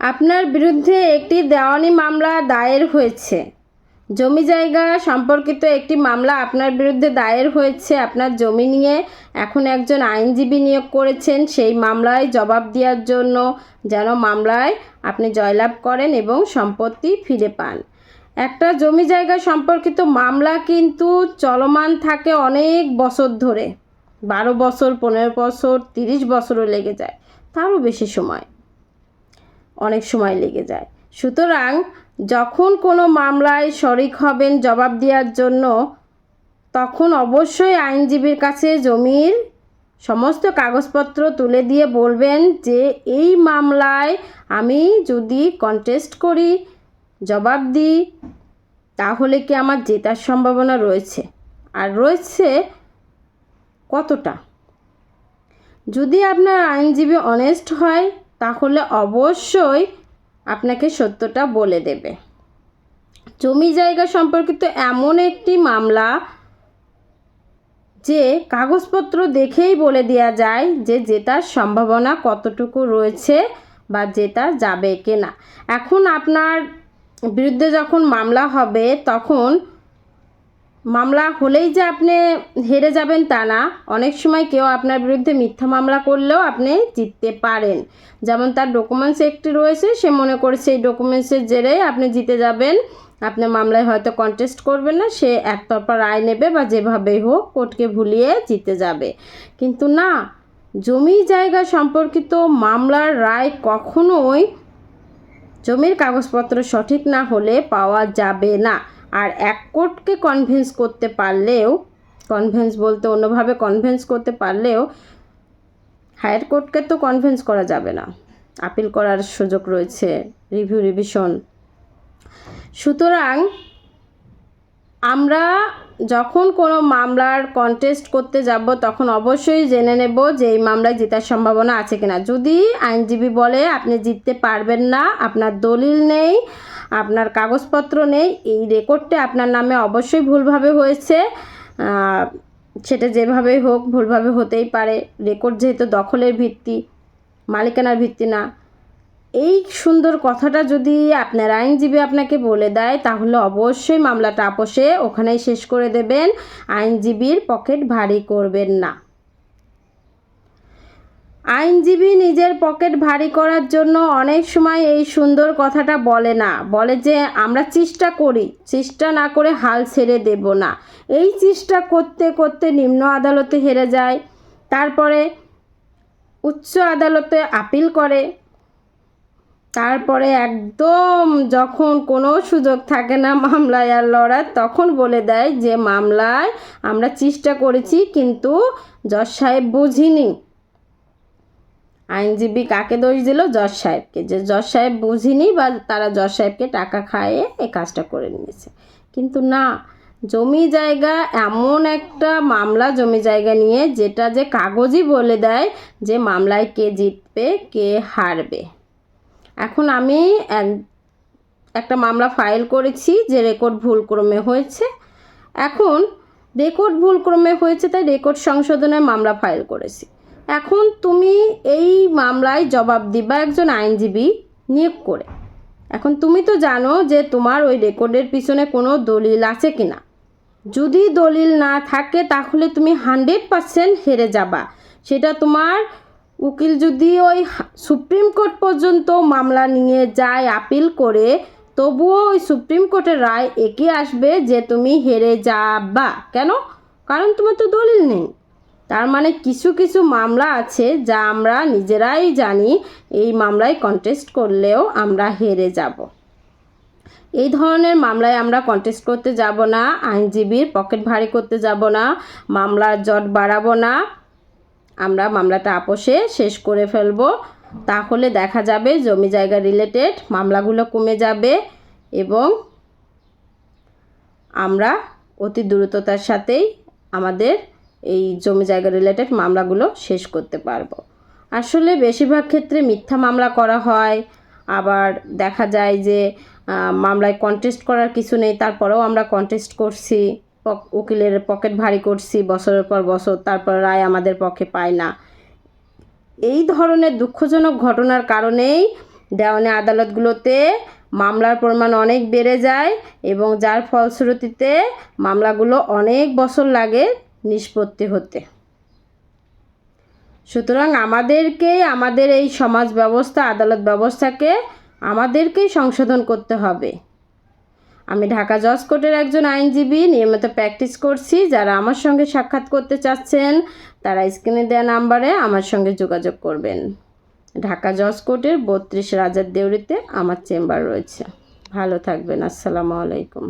আপনার বিরুদ্ধে একটি দেওয়ানি মামলা দায়ের হয়েছে। জমি জায়গা সম্পর্কিত একটি মামলা আপনার বিরুদ্ধে দায়ের হয়েছে। আপনার জমি নিয়ে এখন একজন আইনজীবী নিয়োগ করেছেন। সেই মামলায় জবাব দেওয়ার জন্য যেন মামলায় আপনি জয়লাভ করেন এবং সম্পত্তি ফিরে পান। একটা জমি জায়গা সম্পর্কিত মামলা কিন্তু চলমান থাকে অনেক বছর ধরে। বারো বছর, পনেরো বছর, তিরিশ বছরও লেগে যায়। তারও বেশি সময়। অনেক সময় লেগে যায়। সুতরাং যখন কোনো মামলায় শরিক হবেন জবাব দেওয়ার জন্য, তখন অবশ্যই আইনজীবীর কাছে জমির সমস্ত কাগজপত্র তুলে দিয়ে বলবেন যে, এই মামলায় আমি যদি কন্টেস্ট করি, জবাব দিই, তাহলে কি আমার জেতার সম্ভাবনা রয়েছে? আর রয়েছে কতটা? যদি আপনার আইনজীবী অনেস্ট হয় তাহলে অবশ্যই আপনাকে সত্যটা বলে দেবে। জমি জায়গা সম্পর্কিত এমন একটি মামলা যে কাগজপত্র দেখেই বলে দেওয়া যায় যে জেতার সম্ভাবনা কতটুকু রয়েছে বা জেতা যাবে কি না এখন আপনার বিরুদ্ধে যখন মামলা হবে, তখন মামলা হলেই যে আপনি হেরে যাবেন তা না। অনেক সময় কেউ আপনার বিরুদ্ধে মিথ্যা মামলা করলেও আপনি জিততে পারেন। যেমন তার ডকুমেন্টস একটি রয়েছে, সে মনে করছে এই ডকুমেন্টসের জেরে আপনি জিতে যাবেন। আপনার মামলায় হয়তো কন্টেস্ট করবে না, সে একতরফা রায় নেবে বা যেভাবেই হোক কোর্টকে ভুলিয়ে জিতে যাবে। কিন্তু না, জমি জায়গা সম্পর্কিত মামলার রায় কখনোই জমির কাগজপত্র সঠিক না হলে পাওয়া যাবে না। আর এক কোর্টকে কনভিন্স করতে পারলেও কনভিন্স বলতে অন্যভাবে কনভিন্স করতে পারলেও হায়ার কোর্টকে তো কনভিন্স করা যাবে না। আপিল করার সুযোগ রয়েছে রিভিউ রিভিশন সুতরাং আমরা যখন কোনো মামলার কন্টেস্ট করতে যাব, তখন অবশ্যই জেনে নেব যে এই মামলায় জেতার সম্ভাবনা আছে কিনা। যদি আইনজীবী বলে, আপনি জিততে পারবেন না, আপনার দলিল নেই, আপনার কাগজপত্র নেই, এই রেকর্ডটা আপনার নামে অবশ্যই ভুলভাবে হয়েছে সেটা যেভাবেই হোক, ভুলভাবে হতেই পারে। রেকর্ড যেহেতু দখলের ভিত্তি, মালিকানার ভিত্তি না এই সুন্দর কথাটা যদি আপনার আইনজীবী আপনাকে বলে দেয়, তাহলে অবশ্যই মামলাটা আপোষে ওখানেই শেষ করে দেবেন। আইনজীবীর পকেট ভারী করবেন না। আইনজীবী নিজের পকেট ভারী করার জন্য অনেক সময় এই সুন্দর কথাটা বলে না। বলে যে, আমরা চেষ্টা করি, চেষ্টা না করে হাল ছেড়ে দেব না। এই চেষ্টা করতে করতে নিম্ন আদালতে হেরে যায়। তারপরে উচ্চ আদালতে আপিল করে। তারপরে একদম যখন কোনো সুযোগ থাকে না মামলায় আর লড়ার, তখন বলে দেয় যে মামলায় আমরা চেষ্টা করেছি কিন্তু জজ সাহেব বুঝিনি। আইনজীবী কাকে দোষ দিল? জজ সাহেবকে। যে জজ সাহেব বুঝিনি বা তারা জজ সাহেবকে টাকা খাইয়ে এই কাজটা করে নিয়েছে। কিন্তু না, জমি জায়গা এমন একটা মামলা জমি জায়গা নিয়ে যেটা যে কাগজই বলে দেয় যে মামলায় কে জিতবে, কে হারবে। এখন আমি একটা মামলা ফাইল করেছি যে রেকর্ড ভুলক্রমে হয়েছে। এখন রেকর্ড ভুলক্রমে হয়েছে তাই রেকর্ড সংশোধনের মামলা ফাইল করেছি। এখন তুমি এই মামলায় জবাব দিবা একজন আইনজীবী নিয়োগ করে। এখন তুমি তো জানো যে তোমার ওই রেকর্ডের পিছনে কোনো দলিল আছে কি না যদি দলিল না থাকে তাহলে তুমি হান্ড্রেড পারসেন্ট হেরে যাবা। সেটা তোমার উকিল যদি ওই সুপ্রিম কোর্ট পর্যন্ত মামলা নিয়ে যায় আপিল করে, তবুও ওই সুপ্রিম কোর্টের রায় একে আসবে যে তুমি হেরে যাবা। কেন? কারণ তোমার তো দলিল নেই। তার মানে কিছু কিছু মামলা আছে যা আমরা নিজেরাই জানি এই মামলায় কন্টেস্ট করলেও আমরা হেরে যাব। এই ধরনের মামলায় আমরা কন্টেস্ট করতে যাব না, আইনজীবীর পকেট ভারী করতে যাব না, মামলার জট বাড়াবো না। আমরা মামলাটা আপোষে শেষ করে ফেলব। তাহলে দেখা যাবে জমি জায়গা রিলেটেড মামলাগুলো কমে যাবে এবং আমরা অতি দ্রুততার সাথেই আমাদের এই জমি জায়গা রিলেটেড মামলাগুলো শেষ করতে পারব। আসলে বেশিরভাগ ক্ষেত্রে মিথ্যা মামলা করা হয়, আবার দেখা যায় যে মামলায় কন্টেস্ট করার কিছু নেই, তারপরেও আমরা কন্টেস্ট করছি। উকিলের পকেট ভারী করছি, বছরের পর বছর, তারপর রায় আমাদের পক্ষে পায় না। এই ধরনের দুঃখজনক ঘটনার কারণেই দেওয়ানি আদালতগুলোতে মামলার পরিমাণ অনেক বেড়ে যায় এবং যার ফলশ্রুতিতে মামলাগুলো অনেক বছর লাগে নিষ্পত্তি হতে। সুতরাং আমাদেরকেই, আমাদের এই সমাজ ব্যবস্থা, আদালত ব্যবস্থাকে আমাদেরকেই সংশোধন করতে হবে। আমি ঢাকা জজ কোর্টের একজন আইনজীবী, নিয়মিত প্র্যাকটিস করছি। যারা আমার সঙ্গে সাক্ষাৎ করতে চাচ্ছেন, তারা স্ক্রিনে দেওয়া নাম্বারে আমার সঙ্গে যোগাযোগ করবেন। ঢাকা জজ কোর্টের বত্রিশ রাজার দেউরিতে আমার চেম্বার রয়েছে। ভালো থাকবেন। আসসালামু আলাইকুম।